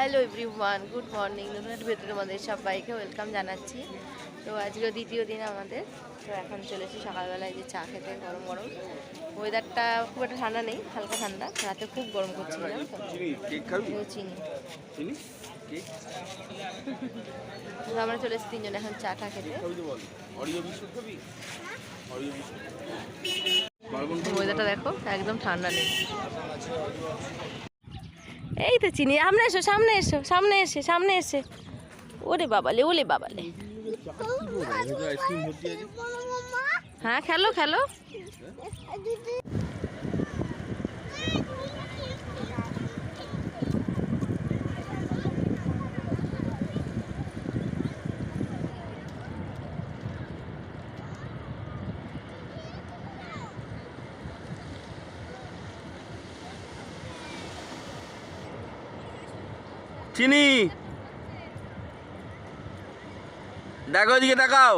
Hello everyone good morning নতুন একটা ভেতরে আমাদের সবাইকে ওয়েলকাম জানাচ্ছি। তো আজকে দ্বিতীয় দিন আমাদের। তো এখন চলেছি সকালবেলায় যে চা খেতে গরম গরম। ওয়েদারটা খুব একটা ঠান্ডা নেই হালকা ঠান্ডা। রাতে খুব গরম তো? চিনি আমরা চলে এসেছি তিনজন এখন চা টা খেতে। ওয়েদারটা দেখো একদম ঠান্ডা নেই। এই তো চিনি। সামনে এসো সামনে এসো সামনে এসে সামনে এসে। ওরে বাবালে ওলে বাবালে। হ্যাঁ খেলো খেলো। চিনি। দেখো এদিকে তাকাও।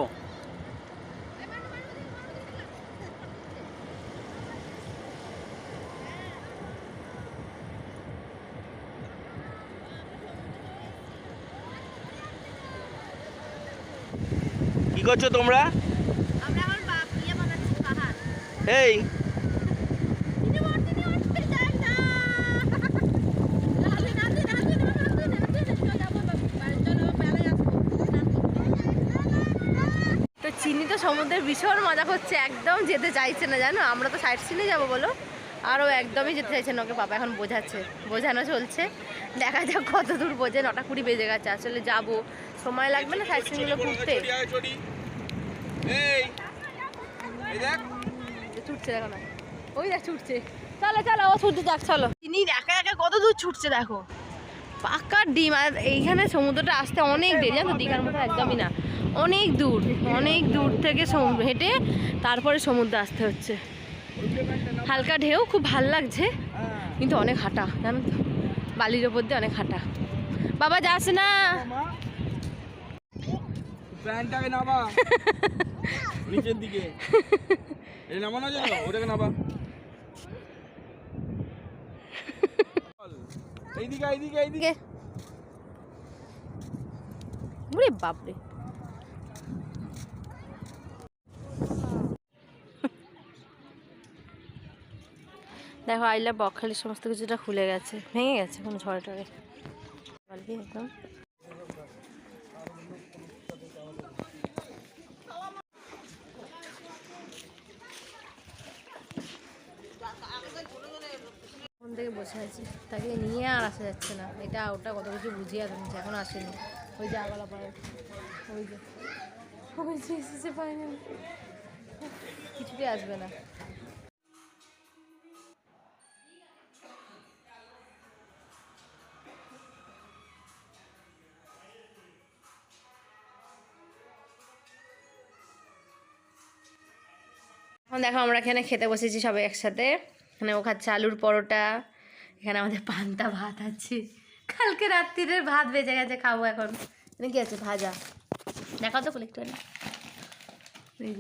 কি করছ তোমরা? এই চিনি তো সমুদ্রের ভীষণ মজা করছে একদম যেতে চাইছে না জানো? আমরা তো সাইড সিনে যাব বলো। আরও একদমই যেতে চাইছে না ওকে বাবা এখন বোঝাচ্ছে বোঝানো চলছে। দেখা যাক কত দূর বোঝে নটা কুড়ি বেজে গেছে আসলে যাব। সময় লাগবে না সাইড সিনগুলো ঘুরতে? দেখ। ছুটছে দেখো না। ওই দেখ ছুটছে। চলো চলো ও ছুটতে যাক চলো। তিনি একা একা কত দূর ছুটছে দেখো। পাকা ডিম আর এইখানে সমুদ্রটা আসতে অনেক দেরি জানো? দীঘার মতো একদমই না। অনেক দূর অনেক দূর থেকে হেঁটে তারপরে সমুদ্রে আসতে হচ্ছে। হালকা ঢেউ খুব ভালো লাগছে কিন্তু অনেক হাঁটা জানো তো? বালির ওপর দিয়ে অনেক হাঁটা। বাবা যাস না। নিচের দিকে। এটা নামানো যাবে ওটাকে নাবা এইদিকে এইদিকে এইদিকে। ওরে বাপরে। দেখো, আইলা বকখালির সমস্ত কিছুটা খুলে গেছে। ভেঙে গেছে কোনো ঝড়ে বলবি একদম? কোন থেকে বসে আছি। তাকে নিয়ে আর আসা যাচ্ছে না। এটা ওটা কত কিছু বুঝিয়ে আসছে এখন আসেনি। ওই যে আগলা পাড়ে ওই যে। ওই যে এসেছে ফাইনাল কিছুতেই আসবে না। দেখো আমরা এখানে খেতে বসেছি সবাই একসাথে। এখানে ও খাচ্ছে আলুর পরোটা এখানে আমাদের পান্তা ভাত আছে। কালকে রাত্রিরের ভাত বেঁচে গেছে খাব এখন। এখানে কি আছে? ভাজা। দেখাও তো এই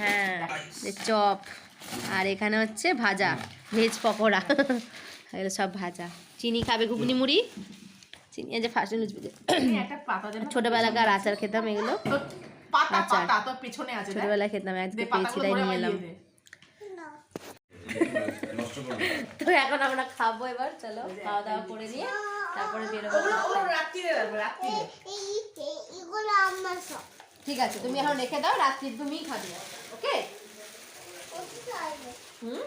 হ্যাঁ চপ। আর এখানে হচ্ছে ভাজা ভেজ পকোড়া। এগুলো সব ভাজা। চিনি খাবে ঘুগনি মুড়ি? চিনি যে ফার্স্ট ছোটবেলাকার আচার খেতাম এগুলো। পাতা। পাতা তোর পেছনে আছে ছোটবেলায় খেতাম আজকে পেয়েছি তাই নিয়ে এলাম। তো এখন আমরা খাব এবার চলো খাওয়া দাওয়া করে নিয়ে তারপরে বেরোবো ওগুলো ওগুলো রাত্রিরে রাখব, রাত্রিরে। এগুলো আমার সব ঠিক আছে তুমি এখন রেখে দাও রাত্রি তুমিই খাবে ওকে? হুম?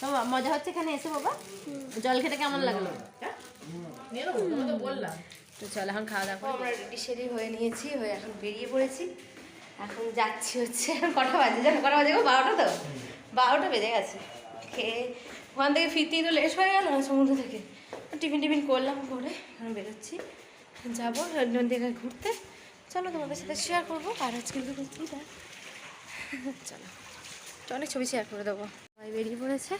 তো মজা হচ্ছে এখানে এসে বাবা। জল খেতে কেমন লাগল? তো বললাম। তো চল এখন খাওয়া দাওয়া আমরা রেডি সেডি হয়ে নিয়েছি হয়ে এখন বেরিয়ে পড়েছি। এখন যাচ্ছি হচ্ছে কটা বাজে জানো? কটা বাজে গো? বারোটা তো? বারোটা বেজে গেছে। খেয়ে ওখান থেকে ফিরতেই তো লেট হয়ে গেল সমুদ্র থেকে। টিফিন টিফিন করলাম করে এখন বেরোচ্ছি। যাব নদীকে ঘুরতে। চলো তোমাদের সাথে শেয়ার করব। আর আজকে চলো তো অনেক ছবি শেয়ার করে দেবো। সবাই বেরিয়ে পড়েছে।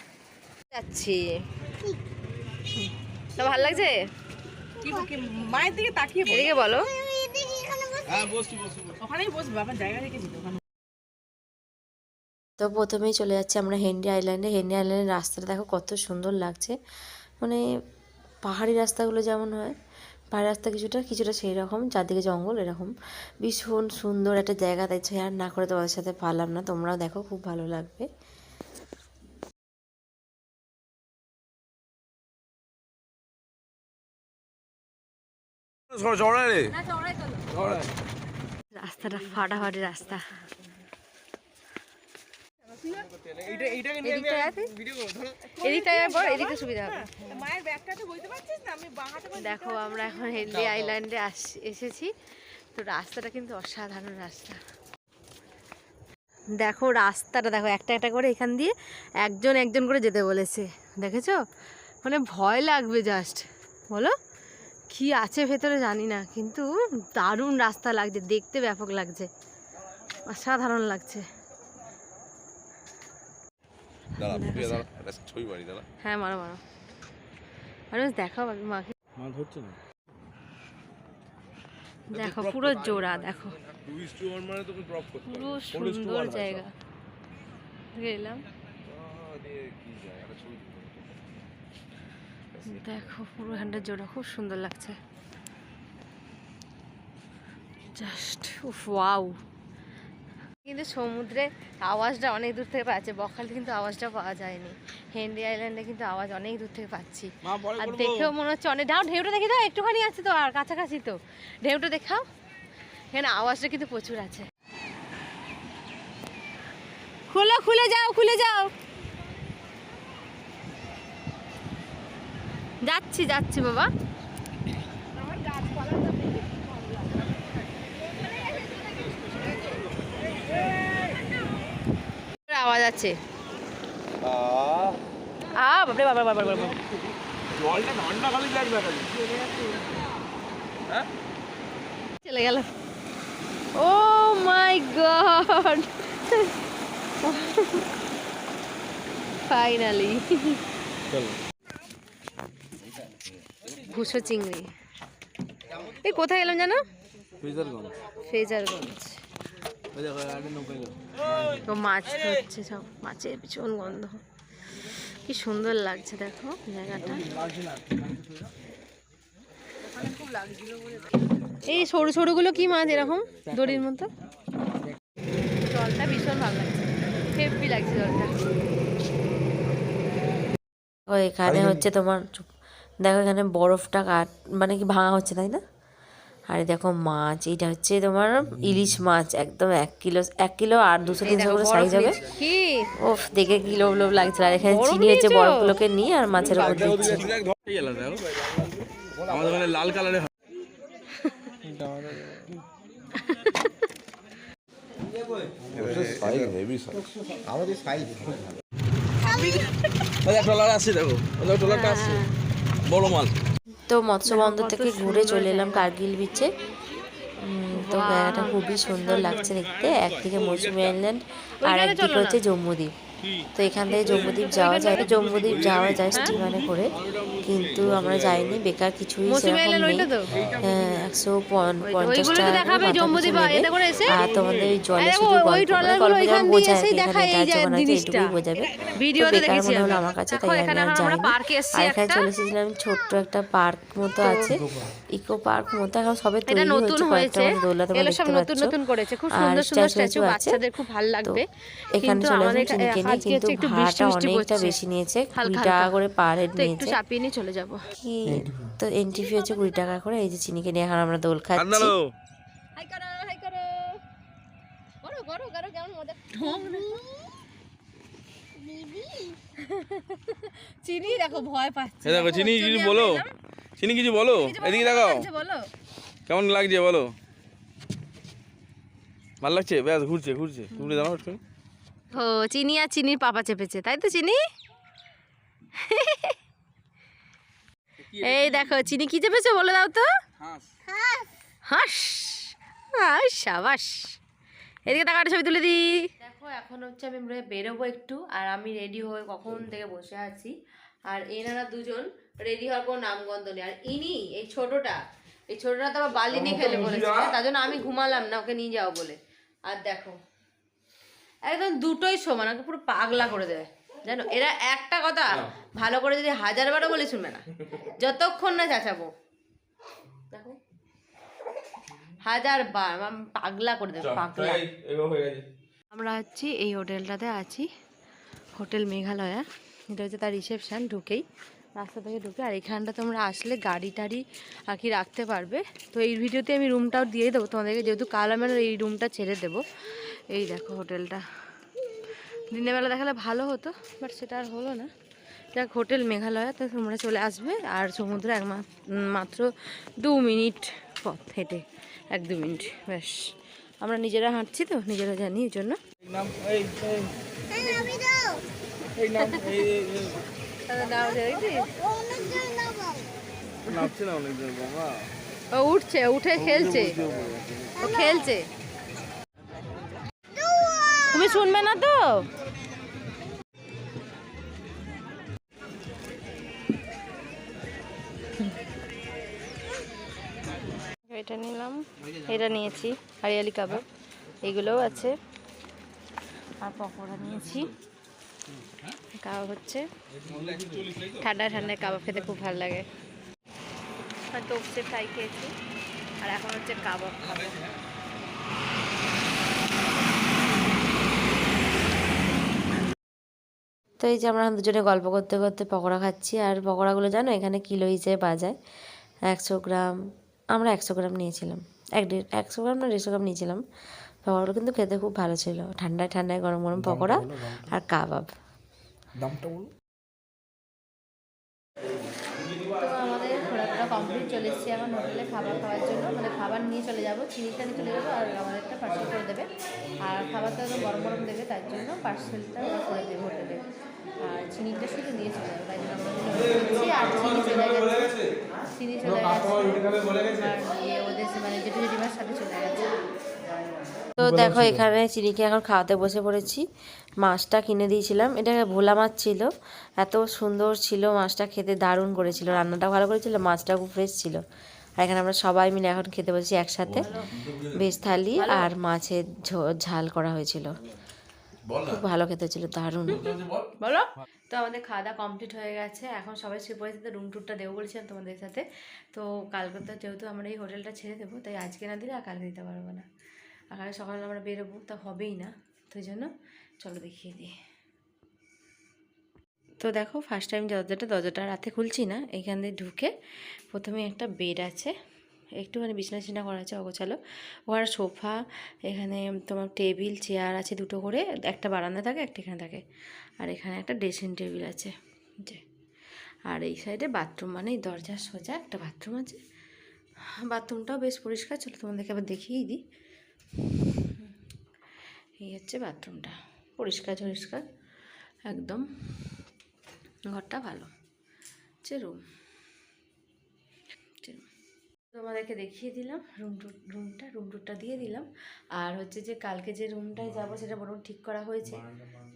যাচ্ছি। ভালো লাগছে? কি কি মায়ের দিকে তাকিয়ে এদিকে বলো। হ্যাঁ বসছি বসছি বসছি। ওখানেই বসবে আমার জায়গা রেখেছি তো ওখানে। তো প্রথমেই চলে যাচ্ছে আমরা হেনরি আইল্যান্ডে। হেনরি আইল্যান্ডের রাস্তাটা দেখো কত সুন্দর লাগছে। মানে পাহাড়ি রাস্তাগুলো যেমন হয় পাহাড়ি রাস্তা কিছুটা কিছুটা সেই রকম চারদিকে জঙ্গল এরকম। ভীষণ সুন্দর একটা জায়গা তাই শেয়ার না করে তোমাদের সাথে পারলাম না তোমরাও দেখো খুব ভালো লাগবে। বাঁ হাতে করে দেখো আমরা এখন হেনরি আইল্যান্ডে আস এসেছি। তো রাস্তাটা কিন্তু অসাধারণ রাস্তা। দেখো রাস্তাটা দেখো একটা একটা করে এখান দিয়ে একজন একজন করে যেতে বলেছে। দেখেছ? মানে ভয় লাগবে জাস্ট বলো? কি আছে ভেতরে জানি না কিন্তু দারুণ রাস্তা লাগছে দেখতে ব্যাপক লাগছে। অসাধারণ লাগছে। হ্যাঁ মারো মারো। আরে দেখাও আমি মাকে। মাছ হচ্ছে না? দেখো পুরো জোড়া দেখো। মানে তোকে ড্রপ করতে পুরো সুন্দর জায়গা। গেলাম আরে, কি জায়গাটা ছবি তুলতে হবে। দেখো পুরো এখানটা জোড়া খুব সুন্দর লাগছে। জাস্ট উফ ওয়াও কিন্তু সমুদ্রে আওয়াজটা অনেক দূর থেকে পাচ্ছে বকখালি কিন্তু আওয়াজটা পাওয়া যায়নি। হেনরি আইল্যান্ডে কিন্তু আওয়াজ অনেক দূর থেকে পাচ্ছি। আর দেখেও মনে হচ্ছে অনেক দাও ঢেউটা দেখে দাও একটুখানি আছে তো আর কাছাকাছি তো। ঢেউটা দেখাও। এখানে আওয়াজটা কিন্তু প্রচুর আছে। খুলো খুলে যাও খুলে যাও। যাচ্ছি যাচ্ছি বাবা। আওয়াজ আছে। আ বাবরে বাবা বাবা বাবা জলটা ঠান্ডা খালি লাগবে খালি চলে গেল। ও মাই গড ফাইনালি চলো। ভুসো চিংড়ি। এই কোথায় এলাম জানো? নৌকা এলো তো মাছ হচ্ছে সব মাছের ভীষণ গন্ধ। কি সুন্দর লাগছে দেখো জায়গাটা। এই সরু সরুগুলো কি মাছ এরকম দড়ির মতো? জলটা ভীষণ ভালো লাগছে। হেভি লাগছে জলটা। এখানে হচ্ছে তোমার চুপ- দেখো এখানে বরফটা কাট মানে কি ভাঙা হচ্ছে তাই না? আর এই দেখো মাছ এটা হচ্ছে তোমার ইলিশ মাছ একদম এক কিলো এক কিলো আর দুশো তিনশো করে সাইজ হবে। ওফ দেখে কি লোভ লোভ লাগছিল আর এখানে চিনি হচ্ছে বরফগুলোকে নিয়ে আর মাছের উপর দিচ্ছে। আমাদের লাল কালারে ট্রলার আসছে দেখো। ট্রলারটা আসছে বড় মাল। তো মৎস্য বন্দর থেকে ঘুরে চলে এলাম কার্গিল বিচে তো জায়গাটা খুবই সুন্দর লাগছে দেখতে। একদিকে মৌসুমি আইল্যান্ড আর একদিকে হচ্ছে জম্মুদ্বীপ তো এখান থেকে জম্মুদ্বীপ যাওয়া যায়। জম্মুদ্বীপ যাওয়া যায় স্টিমারে করে। কিন্তু আমরা যাইনি বেকার কিছুই সেরকম নেই? হ্যাঁ, একশো পঞ্চাশ টাকা? আর তোমাদের ওই জলে শুধু বোঝায় এখানে। এইটুকুই বোঝাবে। বেকার মনে হলো আমার কাছে তাই আমি আর যাইনি। আর এখানে চলে এসেছিলাম ছোট্ট একটা পার্ক মতো আছে। ইকো পার্ক মতো এখন সবে তৈরি নতুন হয়েছে। কয়েকটা তোমরা দেখতে পাচ্ছ। আর স্ট্যাচু আছে। তো এখানে চলে কিন্তু হচ্ছে একটু বৃষ্টি ভাড়াটা অনেকটা বেশি নিয়েছে কুড়ি টাকা করে পার হেড নিয়েছে। চাপিয়ে নিয়ে চলে যাব। কি? তো এন্ট্রি ফি হচ্ছে কুড়ি টাকা করে এই যে চিনিকে নিয়ে এখন আমরা দোল খাচ্ছি। ঠান্ডালো হাই করো হাই করো করো করো করো কেমন চিনি দেখো ভয় পাচ্ছে। দেখো চিনি কিছু বলো। চিনি কিছু বলো। এদিকে দেখাও কেমন লাগছে বলো। ভালো লাগছে? ব্যাস ঘুরছে ঘুরছে। ঘুরে দাঁড়াও একটু। ও চিনি আর চিনির পাপা চেপেছে তাই তো চিনি? এই দেখো চিনি কি চেপেছে বলে দাও তো। হাস। হাস? সাবাস। এদিকে টাকাটা ছবি তুলে দিই। দেখো এখন হচ্ছে আমি বেরোবো একটু আর আমি রেডি হয়ে কখন থেকে বসে আছি। আর এনারা দুজন রেডি হওয়ার কোনো নামগন্ধ নেই। আর ইনি এই ছোটটা এই ছোটটা তো আবার বালি নিয়ে খেলে বলেছে তার জন্য আমি ঘুমালাম না ওকে নিয়ে যাও বলে। আর দেখো একদম দুটোই সমান ওকে পুরো পাগলা করে দেয়। জানো এরা একটা কথা ভালো করে যদি হাজার বারও বলে শুনবে না। যতক্ষণ না চাচাবো। দেখো। হাজার বার আমি পাগলা করে দেবো পাগলা। আমরা আছি এই হোটেলটাতে আছি হোটেল মেঘালয়া। এটা হচ্ছে তার রিসেপশান ঢুকেই। রাস্তা থেকে ঢুকে আর এখানটা তোমরা আসলে গাড়ি টাড়ি আর কি রাখতে পারবে। তো এই ভিডিওতে আমি রুমটাও দিয়ে দেবো। তোমাদেরকে যেহেতু কাল আমি এই রুমটা ছেড়ে দেবো। এই দেখো হোটেলটা। দিনের বেলা দেখালে ভালো হতো বাট সেটা আর হলো না। যাক হোটেল মেঘালয়া তো তোমরা চলে আসবে আর সমুদ্র এক মাত্র দু মিনিট পথ হেঁটে এক দু মিনিট ব্যাস। আমরা নিজেরা হাঁটছি তো নিজেরা জানি এই জন্য। নাম এই এই আমি দাও এই নাম এই এই, এই। অনেকজন নেব নামছে না অনেকজন বাবা ও উঠছে উঠে খেলছে ও খেলছে তুমি শুনবে না তো? এটা নিলাম। এটা নিয়েছি, হরিয়ালি কাবাব। এগুলোও আছে। আর পকোড়া নিয়েছি। কাবাব হচ্ছে। ঠান্ডা ঠান্ডায় কাবাব খেতে খুব ভালো লাগে। আর তোপসে ফ্রাই খেয়েছি। আর এখন হচ্ছে কাবাব খাব। তো এই যে আমরা দুজনে গল্প করতে করতে পকোড়া খাচ্ছি আর পকোড়াগুলো জানো এখানে কিলো হিসেবে বাজায়? একশো গ্রাম আমরা একশো গ্রাম নিয়েছিলাম। এক দেড় একশো গ্রাম না দেড়শো গ্রাম নিয়েছিলাম। পকোড়াগুলো কিন্তু খেতে খুব ভালো ছিল। ঠান্ডায় ঠান্ডায় গরম গরম পকোড়া আর কাবাব। তো আমাদের কমপ্লিট চলে এসেছি এখন হোটেলে খাবার খাওয়ার জন্য। মানে খাবার নিয়ে চলে যাব চিনিটা নিয়ে চলে যাব আর আমাদেরটা পার্সেল করে দেবে। আর খাবারটা গরম গরম দেবে তার জন্য পার্সেলটা করে দেবে হোটেলে। আর চিনিটা শুধু নিয়ে চলে যাবে তাই জন্য আমরা দুজন wait করছি। আর চিনি চলে গেছে চিনি চলে গেছে। ইয়ে ওদের মানে জেঠু জেঠিমার সাথে চলে গেছে তো দেখো এখানে চিনিকে এখন খাওয়াতে বসে পড়েছি। মাছটা কিনে দিয়েছিলাম। এটা ভোলা মাছ ছিল। এত সুন্দর ছিল মাছটা খেতে দারুণ করেছিল। রান্নাটা ভালো করেছিল মাছটা খুব ফ্রেশ ছিল। আর এখানে আমরা সবাই মিলে এখন খেতে বসেছি একসাথে। ভেজ থালি আর মাছের ঝো- ঝাল করা হয়েছিল। খুব ভালো খেতে ছিল দারুণ। বলো তো আমাদের খাওয়া দাওয়া কমপ্লিট হয়ে গেছে। এখন সবাই শুয়ে পড়েছে তো রুম টুরটা দেবো বলেছিলাম তোমাদের সাথে। তো কালকে তো যেহেতু আমরা এই হোটেলটা ছেড়ে দেবো তাই আজকে না দিলে আর কালকে দিতে পারব না। আর কালকে সকালে আমরা বেরোবো তা হবেই না। তো এই জন্য চলো দেখিয়ে দিই। তো দেখো ফার্স্ট টাইম দরজাটা দরজাটা রাতে খুলছি না এখান দিয়ে ঢুকে প্রথমে একটা বেড আছে। একটুখানি বিছনা টিছনা করা আছে, অগোছালো। ওখানে সোফা, এখানে তোমার টেবিল, চেয়ার আছে দুটো করে, একটা বারান্দা থাকে, একটা এখানে থাকে। আর এখানে একটা ড্রেসিং টেবিল আছে। যে, আর এই সাইডে বাথরুম মানে এই দরজার সোজা, একটা বাথরুম আছে। বাথরুমটাও বেশ পরিষ্কার, চলো তোমাদেরকে আবার দেখিয়েই দিই। এই হচ্ছে বাথরুমটা, পরিষ্কার পরিষ্কার একদম। ঘরটা ভালো। হচ্ছে রুম তোমাদেরকে দেখিয়ে দিলাম রুম টুর রুমটা রুম টুরটা দিয়ে দিলাম। আর হচ্ছে যে কালকে যে রুমটায় যাব সেটা বরং ঠিক করা হয়েছে।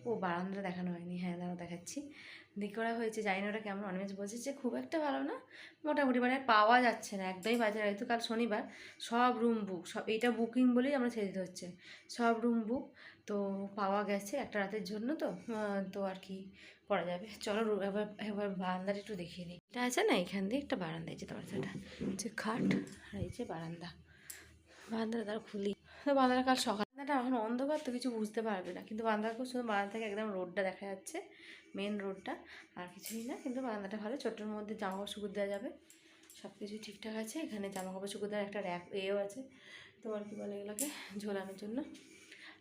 ও বারান্দা দেখানো হয়নি হ্যাঁ দাঁড়া দেখাচ্ছি। ঠিক করা হয়েছে জানি না ওটা কেমন অনেক বলছে যে খুব একটা ভালো না মোটামুটি মানে আর পাওয়া যাচ্ছে না একদমই বাজার হয়তো কাল শনিবার সব রুম বুক সব এইটা বুকিং বলেই আমরা ছেড়ে দিতে হচ্ছে। সব রুম বুক তো পাওয়া গেছে একটা রাতের জন্য তো তো আর কি করা যাবে। চলো এবার এবার বারান্দাটা একটু দেখিয়ে দিই। এটা আছে না এখান দিয়ে? একটা বারান্দা, এই যে সেটা যে খাট আর এই যে বারান্দা। বারান্দাটা তার খুলি। তো বারান্দাটা কাল সকাল। বারান্দাটা এখন অন্ধকার, তো কিছু বুঝতে পারবে না। কিন্তু বারান্দা খুব সুন্দর, বারান্দা থেকে একদম রোডটা দেখা যাচ্ছে মেন রোডটা। আর কিছুই না, কিন্তু বারান্দাটা ভালো। ছোটোর মধ্যে জামা কাপড় শুকুর দেওয়া যাবে। সব কিছু ঠিকঠাক আছে। এখানে জামা কাপড় শুকুর দেওয়ার একটা র্যাক এও আছে। তোমার কী বলে এগুলোকে? ঝোলানোর জন্য।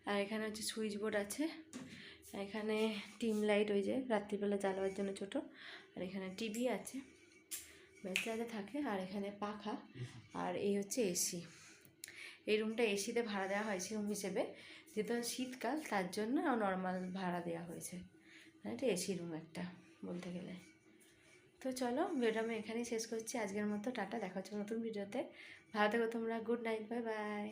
আর এখানে হচ্ছে সুইচ বোর্ড আছে। এখানে টিম লাইট ওই যে রাত্রিবেলা জ্বালাবার জন্য ছোট। আর এখানে টিভি আছে। যা থাকে। আর এখানে পাখা। আর এই হচ্ছে এসি। এই রুমটা এসিতে ভাড়া দেওয়া হয়েছে রুম হিসেবে। যেহেতু শীতকাল, তার জন্য নর্মাল ভাড়া দেওয়া হয়েছে। মানে এটা এসি রুম একটা, বলতে গেলে। তো চলো, ভিডিওটা আমি এখানেই শেষ করছি। আজকের মতো টাটা, দেখা হচ্ছে নতুন ভিডিওতে। ভালো থেকো তোমরা। Good night, bye bye.